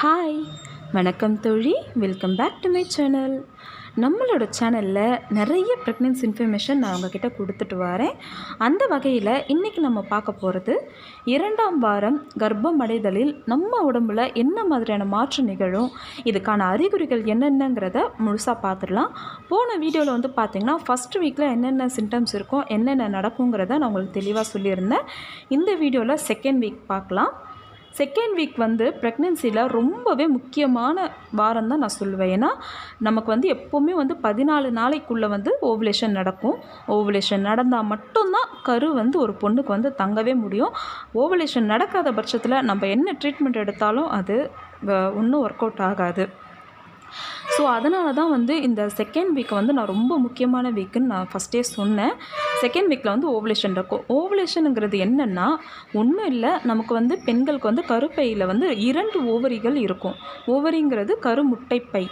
Hi வணக்கம் தோழி. Welcome back to my channel நம்மளோட சேனலில் நிறைய ப்ரெக்னென்சி இன்ஃபர்மேஷன் நான் உங்ககிட்ட கொடுத்துட்டு வரேன். அந்த வகையில் இன்றைக்கி நம்ம பார்க்க போகிறது இரண்டாம் வாரம் கர்ப்பம் அடைதலில் நம்ம உடம்புல என்ன மாதிரியான மாற்றம் நிகழும் இதுக்கான அறிகுறிகள் என்னென்னங்கிறத முழுசாக பார்த்துடலாம். போன வீடியோவில் வந்து பார்த்திங்கன்னா ஃபஸ்ட் வீக்கில் என்னென்ன சிம்டம்ஸ் இருக்கும் என்னென்ன நடக்குங்கிறத நான் உங்களுக்கு தெளிவாக சொல்லியிருந்தேன். இந்த வீடியோவில் செகண்ட் வீக் பார்க்கலாம். செகண்ட் வீக் வந்து ப்ரெக்னென்சியில் ரொம்பவே முக்கியமான வாரம் தான் நான் சொல்லுவேன். ஏன்னா நமக்கு வந்து எப்போவுமே வந்து பதினாலு நாளைக்குள்ளே வந்து ஓவுலேஷன் நடக்கும். ஓவுலேஷன் நடந்தால் மட்டும்தான் கரு வந்து ஒரு பொண்ணுக்கு வந்து தங்கவே முடியும். ஓவுலேஷன் நடக்காத பட்சத்தில் நம்ம என்ன ட்ரீட்மெண்ட் எடுத்தாலும் அது ஒன்றும் ஒர்க் அவுட் ஆகாது. ஸோ அதனால தான் வந்து இந்த செகண்ட் வீக்கை வந்து நான் ரொம்ப முக்கியமான வீக்குன்னு நான் ஃபஸ்ட்டே சொன்னேன். செகண்ட் வீக்கில் வந்து ஓவலேஷன் இருக்கும். ஓவலேஷனுங்கிறது என்னென்னா ஒன்றும் இல்லை நமக்கு வந்து பெண்களுக்கு வந்து கருப்பையில் வந்து இரண்டு ஓவரிகள் இருக்கும். ஓவரிங்கிறது கரு முட்டைப்பை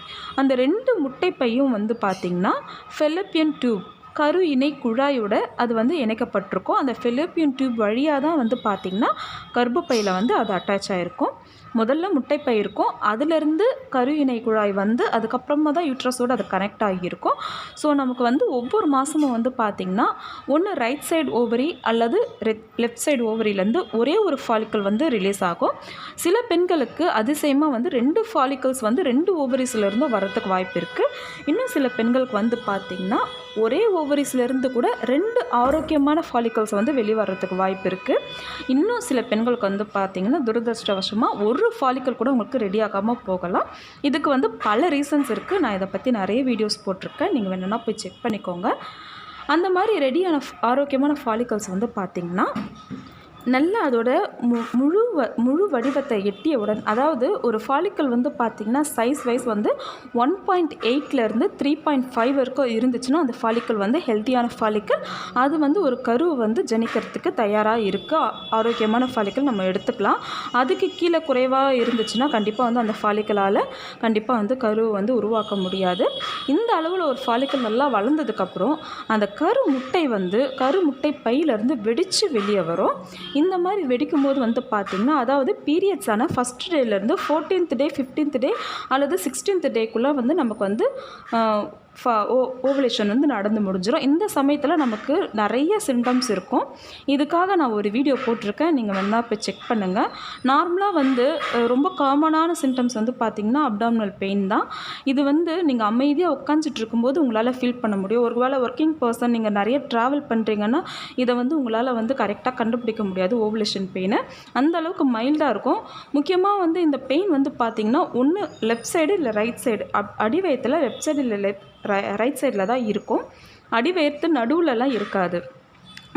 அந்த ரெண்டு முட்டைப்பையும் வந்து பார்த்திங்கன்னா ஃபெலப்பியன் டியூப் கரு இணை குழாயோட அது வந்து இணைக்கப்பட்டிருக்கும். அந்த ஃபெலப்பியன் டியூப் வழியாக தான் வந்து பார்த்திங்கன்னா கர்ப்பப்பையில் வந்து அது அட்டாச் ஆகிருக்கும் முதல்ல முட்டைப்பை இருக்கும். அதுலேருந்து கரு இணை குழாய் வந்து அதுக்கப்புறமா தான் யூட்ரஸோடு அது கனெக்ட் ஆகியிருக்கும். ஸோ நமக்கு வந்து ஒவ்வொரு மாதமும் வந்து பார்த்திங்கன்னா ஒன்று ரைட் சைடு ஓவரி அல்லது லெஃப்ட் சைடு ஓவரிலேருந்து ஒரே ஒரு ஃபாலிக்கல் வந்து ரிலீஸ் ஆகும். சில பெண்களுக்கு அதிசயமாக வந்து ரெண்டு ஃபாலிக்கல்ஸ் வந்து ரெண்டு ஓவரிஸ்லேருந்தும் வரத்துக்கு வாய்ப்பு இருக்குது இன்னும் சில பெண்களுக்கு வந்து பார்த்திங்கன்னா ஒரே ஓவரிஸ்லேருந்து கூட ரெண்டு ஆரோக்கியமான ஃபாலிக்கல்ஸ் வந்து வெளிவரத்துக்கு வாய்ப்பு இருக்குது இன்னும் சில பெண்களுக்கு வந்து பார்த்திங்கன்னா துரதிருஷ்டவசமாக ஒரு ஃபாலிக்கல் கூட உங்களுக்கு ரெடி ஆகாமல் போகலாம். இதுக்கு வந்து பல ரீசன்ஸ் இருக்குது நான் இதை பற்றி நிறைய வீடியோஸ் போட்டிருக்கேன். நீங்கள் வேணுன்னா போய் செக் பண்ணிக்கோங்க. அந்த மாதிரி ரெடியான ஆரோக்கியமான ஃபாலிக்கல்ஸ் வந்து பார்த்திங்கன்னா நல்லா அதோட மு முழு வ முழு வடிவத்தை எட்டியவுடன் அதாவது ஒரு ஃபாலிக்கல் வந்து பார்த்திங்கன்னா சைஸ் வைஸ் வந்து ஒன் பாயிண்ட் எயிட்லேருந்து த்ரீ பாயிண்ட் ஃபைவ் வரைக்கும் இருந்துச்சுன்னா அந்த ஃபாலிக்கல் வந்து ஹெல்த்தியான ஃபாலிக்கல் அது வந்து ஒரு கருவை வந்து ஜனிக்கிறதுக்கு தயாராக இருக்குது ஆரோக்கியமான ஃபாலிக்கல் நம்ம எடுத்துக்கலாம். அதுக்கு கீழே குறைவாக இருந்துச்சுன்னா கண்டிப்பாக வந்து அந்த ஃபாலிக்கலால் கண்டிப்பாக வந்து கருவை வந்து உருவாக்க முடியாது. இந்த அளவில் ஒரு ஃபாலிக்கல் நல்லா வளர்ந்ததுக்கப்புறம் அந்த கரு முட்டை வந்து கரு முட்டை பையிலேருந்து வெடித்து வெளியே வரும். இந்த மாதிரி வெடிக்கும் போது வந்து பார்த்திங்கன்னா அதாவது பீரியட்ஸான ஃபஸ்ட் டேலேருந்து ஃபோர்டீன்த் டே ஃபிஃப்டீன்த் டே அல்லது சிக்ஸ்டீன்த் டேக்குள்ளே வந்து நமக்கு வந்து ஓ ஓவலேஷன் வந்து நடந்து முடிஞ்சிடும் இந்த சமயத்தில் நமக்கு நிறைய சிம்டம்ஸ் இருக்கும். இதுக்காக நான் ஒரு வீடியோ போட்டிருக்கேன். நீங்கள் வேணால் போய் செக் பண்ணுங்கள் நார்மலாக வந்து ரொம்ப காமனான சிம்டம்ஸ் வந்து பார்த்திங்கன்னா அப்டாமினல் பெயின் தான். இது வந்து நீங்கள் அமைதியாக உட்காந்துட்டு இருக்கும்போது உங்களால் ஃபீல் பண்ண முடியும். ஒரு வேளை ஒர்க்கிங் பர்சன் நீங்கள் நிறைய ட்ராவல் பண்ணுறீங்கன்னா இதை வந்து உங்களால் வந்து கரெக்டாக கண்டுபிடிக்க முடியாது ஓவலேஷன் பெயினை அந்த அளவுக்கு மைல்டாக இருக்கும். முக்கியமாக வந்து இந்த பெயின் வந்து பார்த்திங்கன்னா ஒன்று லெஃப்ட் சைடு இல்லை ரைட் சைடு அப் அடிவயத்தில் லெஃப்ட் சைடு இல்லை லெஃப்ட் ரைட் சைடில் தான் இருக்கும். அடிவயத்து நடுவுலலாம் இருக்காது.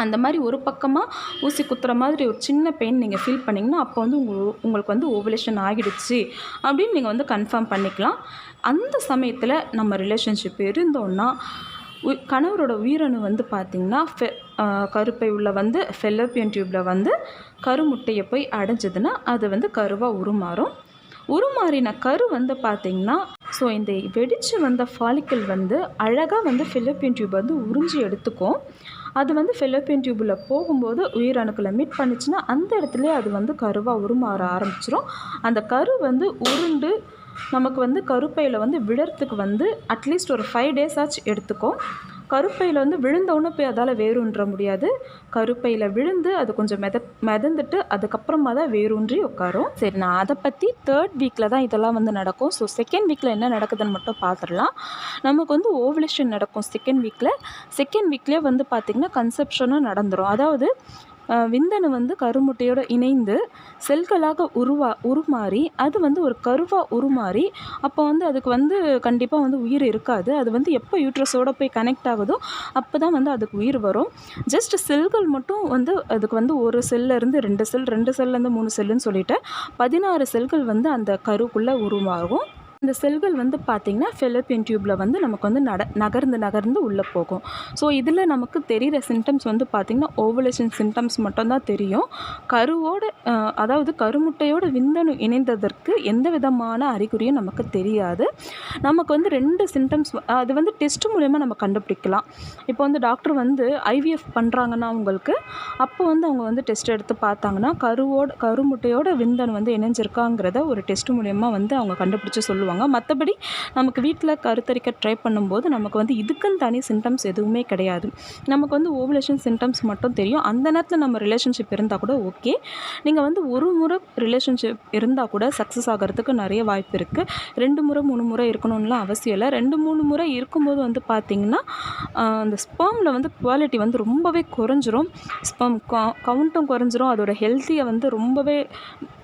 அந்த மாதிரி ஒரு பக்கமாக ஊசி குத்துற மாதிரி ஒரு சின்ன பெயின் நீங்கள் ஃபீல் பண்ணிங்கன்னா அப்போ வந்து உங்கள் உங்களுக்கு வந்து ஓவலேஷன் ஆகிடுச்சு அப்படின்னு நீங்கள் வந்து கன்ஃபார்ம் பண்ணிக்கலாம். அந்த சமயத்தில் நம்ம ரிலேஷன்ஷிப் இருந்தோன்னா கணவரோட உயிரணு வந்து பார்த்திங்கன்னா ஃபெ கருப்பை உள்ள வந்து ஃபெல்லோப்பியன் டியூப்பில் வந்து கருமுட்டையை போய் அடைஞ்சதுன்னா அது வந்து கருவாக உருமாறும். உருமாறின கரு வந்து பார்த்திங்கன்னா ஸோ இந்த வெடித்து வந்த ஃபாலிக்கல் வந்து அழகாக வந்து ஃபிலிப்பின் டியூப் வந்து உறிஞ்சி எடுத்துக்கும். அது வந்து ஃபிலிப்பின் டியூப்பில் போகும்போது உயிரணுக்களை மீட் பண்ணிச்சுன்னா அந்த இடத்துல அது வந்து கருவாக உருமாற ஆரம்பிச்சிரும். அந்த கரு வந்து உருண்டு நமக்கு வந்து கருப்பையில் வந்து விடுறதுக்கு வந்து அட்லீஸ்ட் ஒரு ஃபைவ் டேஸ் ஆச்சு எடுத்துக்கும். கருப்பையில் வந்து விழுந்தவுடனே போய் அதால் வேரூன்ற முடியாது. கருப்பையில் விழுந்து அது கொஞ்சம் மெத மிதந்துட்டு அதுக்கப்புறமா தான் வேரூன்றி உட்காரும். சரி நான் அதை பற்றி தேர்ட் வீக்கில் தான் இதெல்லாம் வந்து நடக்கும். ஸோ செகண்ட் வீக்கில் என்ன நடக்குதுன்னு மட்டும் பார்த்துடலாம் நமக்கு வந்து ஓவலேஷன் நடக்கும் செகண்ட் வீக்கில் செகண்ட் வீக்லேயே வந்து பார்த்திங்கன்னா கன்செப்ஷனும் நடந்துடும் அதாவது விந்தணு வந்து கருமுட்டையோடு இணைந்து செல்களாக உருவா உருமாறி அது வந்து ஒரு கருவாக உருமாறி அப்போ வந்து அதுக்கு வந்து கண்டிப்பாக வந்து உயிர் இருக்காது. அது வந்து எப்போ யூட்ரஸோட போய் கனெக்ட் ஆகுதோ அப்போ தான் வந்து அதுக்கு உயிர் வரும். ஜஸ்ட் செல்கள் மட்டும் வந்து அதுக்கு வந்து ஒரு செல்லேருந்து ரெண்டு செல் ரெண்டு செல்லேருந்து மூணு செல்லுன்னு சொல்லிட்டு பதினாறு செல்கள் வந்து அந்த கருவுக்குள்ளே உருவாகும். இந்த செல்கள் வந்து பார்த்திங்கன்னா ஃபெலோப்பியன் டியூப்பில் வந்து நமக்கு வந்து நட நகர்ந்து நகர்ந்து உள்ளே போகும். ஸோ இதில் நமக்கு தெரிகிற சிம்டம்ஸ் வந்து பார்த்திங்கன்னா ஓவலேஷன் சிம்டம்ஸ் மட்டும்தான் தெரியும். கருவோடு அதாவது கருமுட்டையோட விந்தணு இணைந்ததற்கு எந்த விதமான அறிகுறியும் நமக்கு தெரியாது. நமக்கு வந்து ரெண்டு சிம்டம்ஸ் அது வந்து டெஸ்ட் மூலயமா நம்ம கண்டுபிடிக்கலாம். இப்போ வந்து டாக்டர் வந்து ஐவிஎஃப் பண்ணுறாங்கன்னா உங்களுக்கு அப்போ வந்து அவங்க வந்து டெஸ்ட் எடுத்து பார்த்தாங்கன்னா கருவோட கருமுட்டையோட விந்தணு வந்து இணைஞ்சிருக்காங்கிறத ஒரு டெஸ்ட் மூலயமா வந்து அவங்க கண்டுபிடிச்சி சொல்லுவாங்க. மற்றபடி நமக்கு வீட்டில் கருத்தரிக்க ட்ரை பண்ணும்போது நமக்கு வந்து இதுக்குன்னு தனி சிம்டம்ஸ் எதுவுமே கிடையாது. நமக்கு வந்து ஓவலேஷன் சிம்டம்ஸ் மட்டும் தெரியும். அந்த நேரத்தில் நம்ம ரிலேஷன்ஷிப் இருந்தால் கூட ஓகே நீங்கள் வந்து ஒரு முறை ரிலேஷன்ஷிப் இருந்தால் கூட சக்ஸஸ் ஆகிறதுக்கு நிறைய வாய்ப்பு இருக்குது ரெண்டு முறை மூணு முறை இருக்கணும்லாம் அவசியம் இல்லை. ரெண்டு மூணு முறை இருக்கும்போது வந்து பார்த்திங்கன்னா அந்த ஸ்பேமில் வந்து குவாலிட்டி வந்து ரொம்பவே குறைஞ்சிரும். ஸ்பேம் கவுண்ட்டும் குறைஞ்சிரும். அதோட ஹெல்த்தியை வந்து ரொம்பவே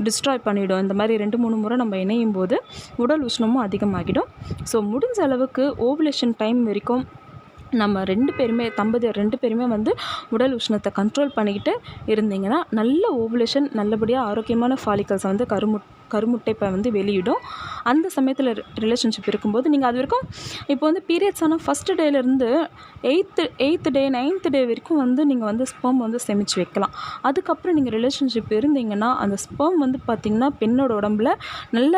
டிஸ்ட்ராய் பண்ணிவிடும் இந்த மாதிரி ரெண்டு மூணு முறை நம்ம இணையும் போது உடல் உஷ்ணமும் அதிகமாகிடும். ஸோ முடிஞ்ச அளவுக்கு ஓவுலேஷன் டைம் வரைக்கும் நம்ம ரெண்டு பேருமே தம்பதியர் ரெண்டு பேருமே வந்து உடல் உஷ்ணத்தை கண்ட்ரோல் பண்ணிக்கிட்டு இருந்தீங்கன்னா நல்ல ஓவுலேஷன் நல்லபடியாக ஆரோக்கியமான ஃபாலிக்கல்ஸை வந்து கருமுட் கருமுட்டைப்பை வந்து வெளியிடும். அந்த சமயத்தில் ரிலேஷன்ஷிப் இருக்கும்போது நீங்கள் அது வரைக்கும் இப்போ வந்து பீரியட்ஸ் ஆனால் first டேலேருந்து eighth eighth day ninth day வரைக்கும் வந்து நீங்கள் வந்து ஸ்பெர்ம் வந்து சேமித்து வைக்கலாம். அதுக்கப்புறம் நீங்கள் ரிலேஷன்ஷிப் இருந்தீங்கன்னா அந்த ஸ்பெர்ம் வந்து பார்த்திங்கன்னா பெண்ணோட உடம்புல நல்ல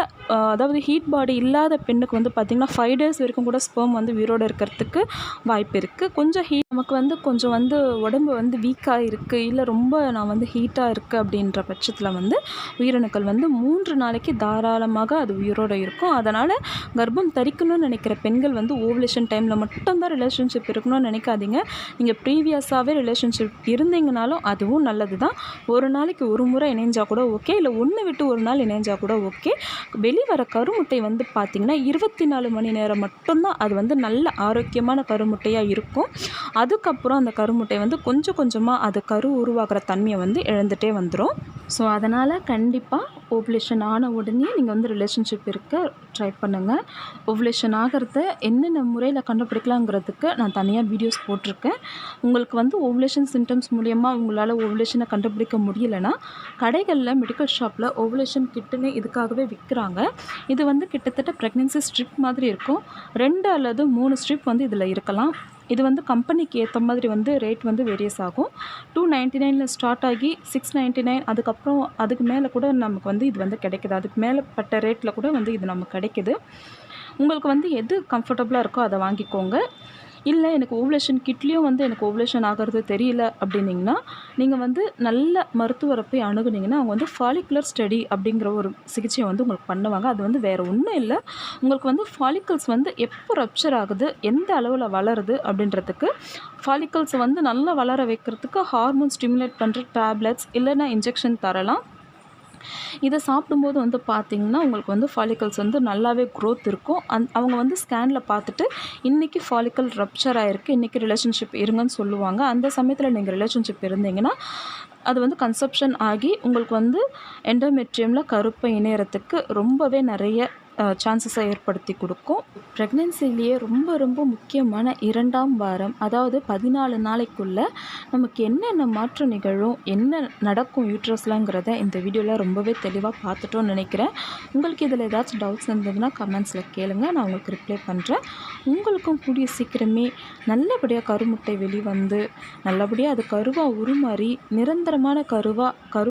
அதாவது ஹீட் பாடி இல்லாத பெண்ணுக்கு வந்து பார்த்திங்கன்னா ஃபைவ் டேஸ் வரைக்கும் கூட ஸ்பெம் வந்து உயிரோடு இருக்கிறதுக்கு வாய்ப்பு இருக்குது கொஞ்சம் ஹீட் நமக்கு வந்து கொஞ்சம் வந்து உடம்பு வந்து வீக்காக இருக்குது இல்லை ரொம்ப நான் வந்து ஹீட்டாக இருக்குது அப்படின்ற பட்சத்தில் வந்து உயிரணுக்கள் வந்து மூன்று நாளைக்கு தாராளமாக அது உயிரோடு இருக்கும். அதனால் கர்ப்பம் தரிக்கணும்னு நினைக்கிற பெண்கள் வந்து ஓவலேஷன் டைமில் மட்டும்தான் ரிலேஷன்ஷிப் இருக்கணும்னு நினைக்காதீங்க. நீங்கள் ப்ரீவியஸாகவே ரிலேஷன்ஷிப் இருந்தீங்கனாலும் அதுவும் நல்லது தான் ஒரு நாளைக்கு ஒரு முறை இணைஞ்சால் கூட ஓகே இல்லை ஒன்று விட்டு ஒரு நாள் இணைஞ்சால் கூட ஓகே வெளிவர கருமுட்டை வந்து பார்த்திங்கன்னா இருபத்தி நாலு மணி நேரம் மட்டும்தான் அது வந்து நல்ல ஆரோக்கியமான கருமுட்டையாக இருக்கும். அதுக்கப்புறம் அந்த கருமுட்டை வந்து கொஞ்சம் கொஞ்சமாக அது கரு உருவாகிற தன்மையை வந்து இழந்துகிட்டே வந்துடும் ஸோ அதனால் கண்டிப்பாக ஓவலேஷன் ஆன உடனே நீங்கள் வந்து ரிலேஷன்ஷிப் இருக்க ட்ரை பண்ணுங்கள் ஓவலேஷன் ஆகிறத என்னென்ன முறையில் கண்டுபிடிக்கலாங்கிறதுக்கு நான் தனியாக வீடியோஸ் போட்டிருக்கேன். உங்களுக்கு வந்து ஓவலேஷன் சிம்டம்ஸ் மூலியமாக உங்களால் ஓவலேஷனை கண்டுபிடிக்க முடியலன்னா கடைகளில் மெடிக்கல் ஷாப்பில் ஓவலேஷன் கிட்டுன்னு இதுக்காகவே விற்கிறாங்க இது வந்து கிட்டத்தட்ட ப்ரெக்னென்சி ஸ்ட்ரிப் மாதிரி இருக்கும். ரெண்டு அல்லது மூணு ஸ்ட்ரிப் வந்து இதில் இருக்கலாம். இது வந்து கம்பெனிக்கு ஏற்ற மாதிரி வந்து ரேட் வந்து வேரியஸ் ஆகும். டூ நைன்ட்டி நைனில் ஸ்டார்ட் ஆகி சிக்ஸ் நைன்ட்டி நைன் அதுக்கப்புறம் அதுக்கு மேலே கூட நமக்கு வந்து இது வந்து கிடைக்கிது. அதுக்கு மேலே பட்ட ரேட்டில் கூட வந்து இது நமக்கு கிடைக்கிது. உங்களுக்கு வந்து எது கம்ஃபர்டபுளாக இருக்கோ அதை வாங்கிக்கோங்க. இல்லை எனக்கு ஓவலேஷன் கிட்லேயும் வந்து எனக்கு ஓவலேஷன் ஆகிறது தெரியல அப்படின்னிங்கன்னா நீங்கள் வந்து நல்ல மருத்துவரை போய் அணுகுனீங்கன்னா அவங்க வந்து ஃபாலிகுலர் ஸ்டடி அப்படிங்கிற ஒரு சிகிச்சையை வந்து உங்களுக்கு பண்ணுவாங்க. அது வந்து வேறு ஒன்றும் இல்லை. உங்களுக்கு வந்து ஃபாலிக்கல்ஸ் வந்து எப்போ ரப்ச்சர் ஆகுது எந்த அளவில் வளருது அப்படின்றதுக்கு ஃபாலிக்கல்ஸ் வந்து நல்லா வளர வைக்கிறதுக்கு ஹார்மோன் ஸ்டிமுலேட் பண்ணுற டேப்லெட்ஸ் இல்லைன்னா இன்ஜெக்ஷன் தரலாம். இதை சாப்பிடும்போது வந்து பார்த்திங்கன்னா உங்களுக்கு வந்து ஃபாலிக்கல்ஸ் வந்து நல்லாவே க்ரோத் இருக்கும். அந் அவங்க வந்து ஸ்கேனில் பார்த்துட்டு இன்றைக்கி ஃபாலிக்கல் ரப்ச்சர் ஆகிருக்கு இன்றைக்கி ரிலேஷன்ஷிப் இருங்கன்னு சொல்லுவாங்க. அந்த சமயத்தில் நீங்கள் ரிலேஷன்ஷிப் இருந்தீங்கன்னா அது வந்து கன்சப்ஷன் ஆகி உங்களுக்கு வந்து எண்டோமெட்ரியமில் கருப்பை இணையறதுக்கு ரொம்பவே நிறைய சான்சஸை ஏற்படுத்தி கொடுக்கும். ப்ரெக்னென்சிலேயே ரொம்ப ரொம்ப முக்கியமான இரண்டாம் வாரம் அதாவது பதினாலு நாளைக்குள்ளே நமக்கு என்னென்ன மாற்றம் நிகழும் என்ன நடக்கும் யூட்ரஸ்லாங்கிறத இந்த வீடியோவில் ரொம்பவே தெளிவாக பார்த்துட்டோன்னு நினைக்கிறேன். உங்களுக்கு இதில் ஏதாச்சும் டவுட்ஸ் இருந்ததுன்னா கமெண்ட்ஸில் கேளுங்கள் நான் உங்களுக்கு ரிப்ளை பண்ணுறேன் உங்களுக்கும் கூடிய சீக்கிரமே நல்லபடியாக கருமுட்டை வெளிவந்து நல்லபடியாக அது கருவாக உருமாறி நிரந்தரமான கருவாக கரு